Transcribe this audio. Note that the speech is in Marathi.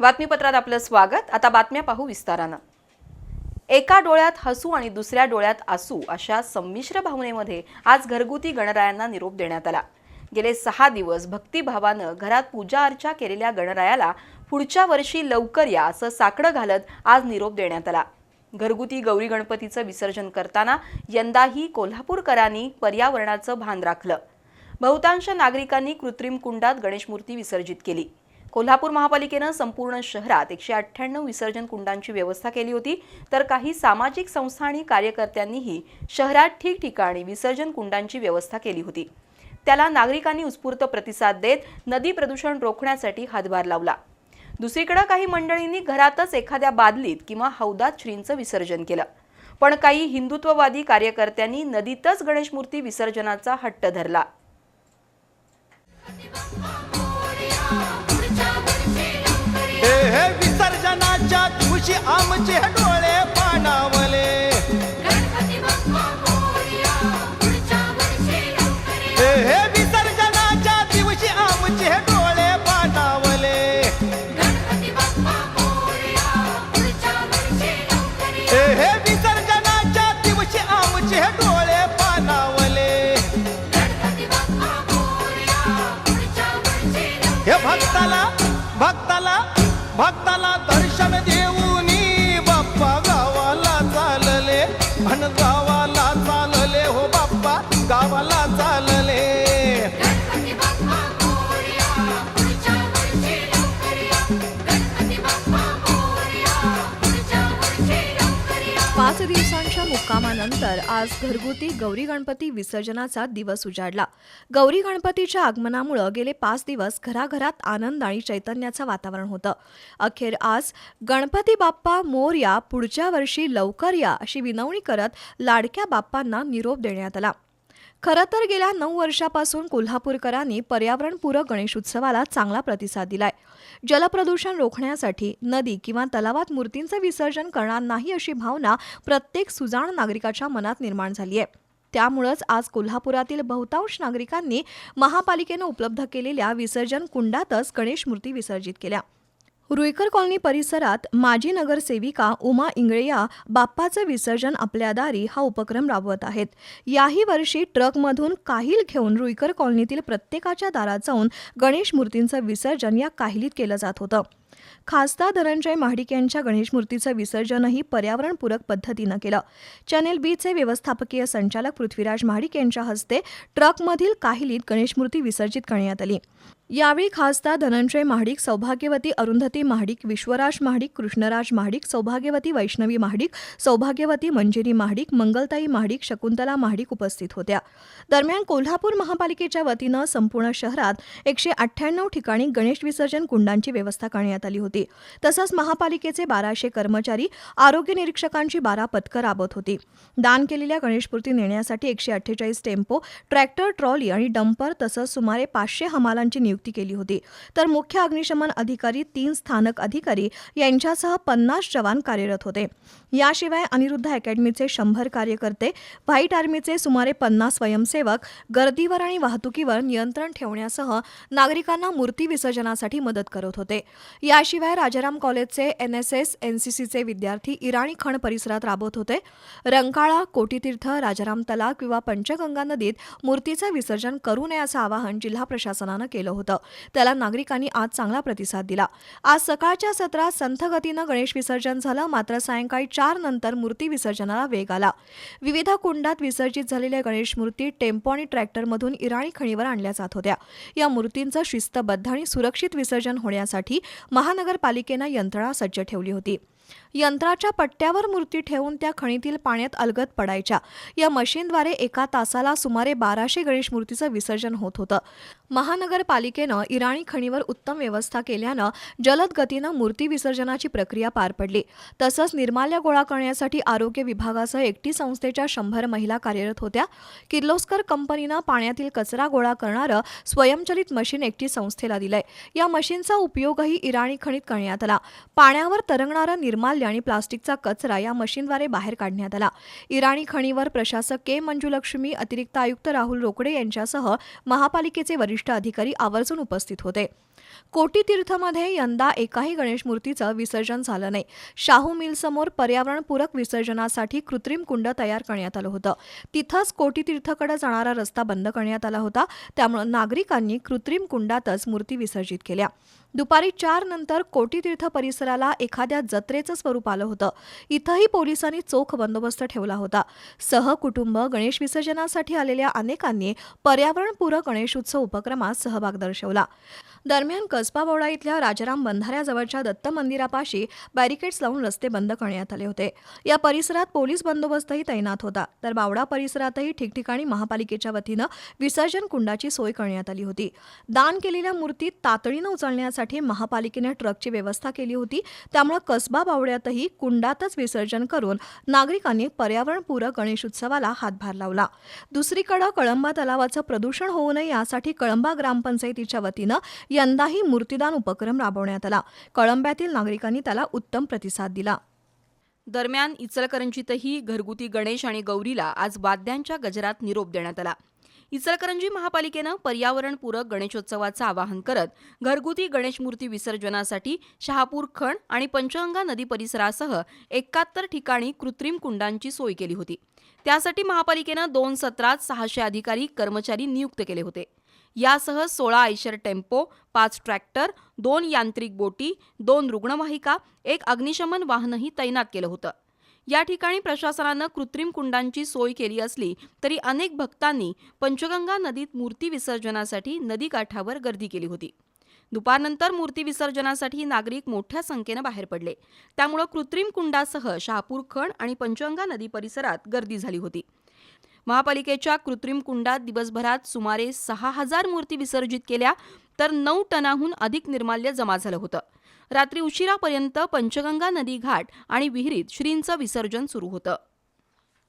बातमीपत्रात आपलं स्वागत. आता बातम्या पाहू विस्तारानं. एका डोळ्यात हसू आणि दुसऱ्या डोळ्यात आसू अशा संमिश्र भावनेमध्ये आज घरगुती गणरायांना निरोप देण्यात आला. गेले सहा दिवस भक्तिभावानं घरात पूजा अर्चा केलेल्या गणरायाला पुढच्या वर्षी लवकर या असं साकडं घालत आज निरोप देण्यात आला. घरगुती गौरी गणपतीचं विसर्जन करताना यंदाही कोल्हापूरकरांनी पर्यावरणाचं भान राखलं. बहुतांश नागरिकांनी कृत्रिम कुंडात गणेशमूर्ती विसर्जित केली. कोल्हापूर महापालिकेनं संपूर्ण शहरात एकशे अठ्ठ्याण्णव विसर्जन कुंडांची व्यवस्था केली होती. तर काही सामाजिक संस्था आणि कार्यकर्त्यांनीही शहरात ठिकठिकाणी विसर्जन कुंडांची व्यवस्था केली होती. त्याला नागरिकांनी उत्स्फूर्त प्रतिसाद देत नदी प्रदूषण रोखण्यासाठी हातभार लावला. दुसरीकडे काही मंडळींनी घरातच एखाद्या बादलीत किंवा हौदात श्रींचं विसर्जन केलं. पण काही हिंदुत्ववादी कार्यकर्त्यांनी नदीतच गणेशमूर्ती विसर्जनाचा हट्ट धरला. हे विसर्जनाच्या दिवशी आमचे डोळे पाणावले. पाच दिवसांच्या मुक्कामानंतर आज घरगुती गौरी गणपती विसर्जनाचा दिवस उजाडला. गौरी गणपतीच्या आगमनामुळं गेले पाच दिवस घराघरात आनंद आणि चैतन्याचं वातावरण होतं. अखेर आज गणपती बाप्पा मोरया पुढच्या वर्षी लवकर या अशी विनवणी करत लाडक्या बाप्पांना निरोप देण्यात आला. खरं तर गेल्या नऊ वर्षापासून कोल्हापूरकरांनी पर्यावरणपूरक गणेशोत्सवाला चांगला प्रतिसाद दिलाय. जलप्रदूषण रोखण्यासाठी नदी किंवा तलावात मूर्तींचं विसर्जन करणार नाही अशी भावना प्रत्येक सुजाण नागरिकाच्या मनात निर्माण झाली आहे. त्यामुळंच आज कोल्हापुरातील बहुतांश नागरिकांनी महापालिकेनं उपलब्ध केलेल्या विसर्जन कुंडातच गणेश मूर्ती विसर्जित केल्या. रुईकर कॉलनी परिसरात माजी नगरसेविका उमा इंगळे या बाप्पाचं विसर्जन आपल्या दारी हा उपक्रम राबवत आहेत. याही वर्षी ट्रकमधून काहील घेऊन रुईकर कॉलनीतील प्रत्येकाच्या दारात जाऊन गणेश मूर्तींचं विसर्जन या काहिलीत केलं जात होतं. खासदार धनंजय महाडिक यांच्या गणेश मूर्तीचं विसर्जनही पर्यावरणपूरक पद्धतीनं केलं. चॅनेल बीचे व्यवस्थापकीय संचालक पृथ्वीराज महाडिक यांच्या हस्ते ट्रकमधील काहिलीत गणेश मूर्ती विसर्जित करण्यात आली. यावेळी खासदार धनंजय महाडिक सौभाग्यवती अरुंधती महाडिक विश्वराज महाडिक कृष्णराज महाडिक सौभाग्यवती वैष्णवी महाडिक सौभाग्यवती मंजिरी महाडिक मंगलताई महाडिक शकुंतला महाडिक उपस्थित होत्या. दरम्यान कोल्हापूर महापालिकेच्या वतीनं संपूर्ण शहरात एकशे अठ्ठ्याण्णव ठिकाणी गणेश विसर्जन कुंडांची व्यवस्था करण्यात आली होती. तसंच महापालिकेचे बाराशे कर्मचारी आरोग्य निरीक्षकांची बारा पथकं राबत होती. दान केलेल्या गणेशमूर्ती नेण्यासाठी एकशे अठ्ठेचाळीस टेम्पो ट्रॅक्टर ट्रॉली आणि डंपर तसंच सुमारे पाचशे हमालांची नियुक्ती केली होती. तर मुख्य अग्निशमन अधिकारी तीन स्थानक अधिकारी यांच्यासह पन्नास जवान कार्यरत होते. याशिवाय अनिरुद्ध अकॅडमीचे शंभर कार्यकर्ते व्हाईट आर्मीचे सुमारे पन्नास स्वयंसेवक गर्दीवर आणि वाहतुकीवर नियंत्रण ठेवण्यासह नागरिकांना मूर्ती विसर्जनासाठी मदत करत होते. याशिवाय राजाराम कॉलेजचे N S S N C सीचे विद्यार्थी इराणी खण परिसरात राबत होते. रंकाळा कोटीतीर्थ राजाराम तलाक किंवा पंचगंगा नदीत मूर्तीचं विसर्जन करू नये असं आवाहन जिल्हा प्रशासनानं केलं होतं. त्याला नागरिकांनी आज चांगला प्रतिसाद दिला. आज सकाळच्या सत्रात संथगतीनं गणेश विसर्जन झालं. मात्र सायंकाळी चार नंतर मूर्ती विसर्जनाला वेग आला. विविध कुंडात विसर्जित झालेल्या गणेश मूर्ती टेम्पो आणि ट्रॅक्टरमधून इराणी खणीवर आणल्या जात होत्या. या मूर्तींचं शिस्तबद्ध आणि सुरक्षित विसर्जन होण्यासाठी महानगरपालिकेनं यंत्रणा सज्ज ठेवली होती. यंत्राच्या पट्ट्यावर मूर्ती ठेवून त्या खणीतील पाण्यात अलगद पडायच्या. या मशीनद्वारे एका तासाला सुमारे बाराशे गणेश मूर्तीचं विसर्जन होत होतं. महानगरपालिकेनं इराणी खणीवर उत्तम व्यवस्था केल्यानं जलद गतीनं मूर्ती विसर्जनाची प्रक्रिया पार पडली. तसंच निर्माल्य गोळा करण्यासाठी आरोग्य विभागासह एकटी संस्थेच्या शंभर महिला कार्यरत होत्या. किर्लोस्कर कंपनीनं पाण्यातील कचरा गोळा करणारं स्वयंचलित मशीन एकटी संस्थेला दिलंय. या मशीनचा उपयोगही इराणी खणीत करण्यात आला. पाण्यावर तरंगणारं निर्माल्य आणि प्लास्टिकचा कचरा या मशीनद्वारे बाहेर काढण्यात आला. इराणी खणीवर प्रशासक के. मंजुलक्ष्मी अतिरिक्त आयुक्त राहुल रोकडे यांच्यासह महापालिकेचे वरिष्ठ अधिकारी आवर्जून उपस्थित होते. कोटी तीर्थमध्ये यंदा एकाही गणेश मूर्तीचं विसर्जन झालं नाही. शाहू मिलसमोर पर्यावरणपूरक विसर्जनासाठी कृत्रिम कुंड तयार करण्यात आलं होतं. तिथंच कोटी तीर्थकडे जाणारा रस्ता बंद करण्यात आला होता. त्यामुळे नागरिकांनी कृत्रिम कुंडातच मूर्ती विसर्जित केल्या. दुपारी चार नंतर कोटीतीर्थ परिसराला एखाद्या जत्रेचं स्वरूप आलं होतं. इथंही पोलिसांनी चोख बंदोबस्त ठेवला होता. सहकुटुंब गणेश विसर्जनासाठी आलेल्या अनेकांनी पर्यावरणपूरक गणेशोत्सव उपक्रमात सहभाग दर्शवला. दरम्यान कसबा बोवडा इथल्या राजाराम बंधाऱ्याजवळच्या दत्त मंदिरापाशी बॅरिकेड्स लावून रस्ते बंद करण्यात आले होते. या परिसरात पोलीस बंदोबस्तही तैनात होता. तर बावडा परिसरातही ठिकठिकाणी महापालिकेच्या वतीनं विसर्जन कुंडाची सोय करण्यात आली होती. दान केलेल्या मूर्ती तातडीनं उचलण्यासाठी महापालिकेने ट्रकची व्यवस्था केली होती. त्यामुळे कसबा बावड्यातही कुंडातच विसर्जन करून नागरिकांनी पर्यावरणपूरक गणेशोत्सवाला हातभार लावला. दुसरीकडे कळंबा तलावाचं प्रदूषण होऊ नये यासाठी कळंबा ग्रामपंचायतीच्या वतीनं यंदाही मूर्तीदान उपक्रम राबवण्यात आला. कळंब्यातील नागरिकांनी त्याला उत्तम प्रतिसाद दिला. दरम्यान इचलकरंजीतही घरगुती गणेश आणि गौरीला आज वाद्यांच्या गजरात निरोप देण्यात आला. इचलकरंजी महापालिकेनं पर्यावरणपूरक गणेशोत्सवाचं आवाहन करत घरगुती गणेश मूर्ती विसर्जनासाठी शहापूर खण आणि पंचगंगा नदी परिसरासह एकाहत्तर ठिकाणी कृत्रिम कुंडांची सोय केली होती. त्यासाठी महापालिकेनं दोन सत्रात सहाशे अधिकारी कर्मचारी नियुक्त केले होते. यासह सोळा आयशर टेम्पो पाच ट्रॅक्टर दोन यांत्रिक बोटी दोन रुग्णवाहिका एक अग्निशमन वाहनही तैनात केलं होतं. या ठिकाणी प्रशासनानं कृत्रिम कुंडांची सोय केली असली तरी अनेक भक्तांनी पंचगंगा नदीत मूर्ती विसर्जनासाठी नदीकाठावर गर्दी केली होती. दुपारनंतर मूर्ती विसर्जनासाठी नागरिक मोठ्या संख्येनं बाहेर पडले. त्यामुळं कृत्रिम कुंडासह शहापूर खण आणि पंचगंगा नदी परिसरात गर्दी झाली होती. महापालिकेच्या कृत्रिम कुंडात दिवसभरात सुमारे सहा हजार मूर्ती विसर्जित केल्या तर नऊ टनाहून अधिक निर्माल्य जमा झालं होतं. रात्री उशिरापर्यंत पंचगंगा नदी घाट आणि विहिरीत श्रींचं विसर्जन सुरू होतं.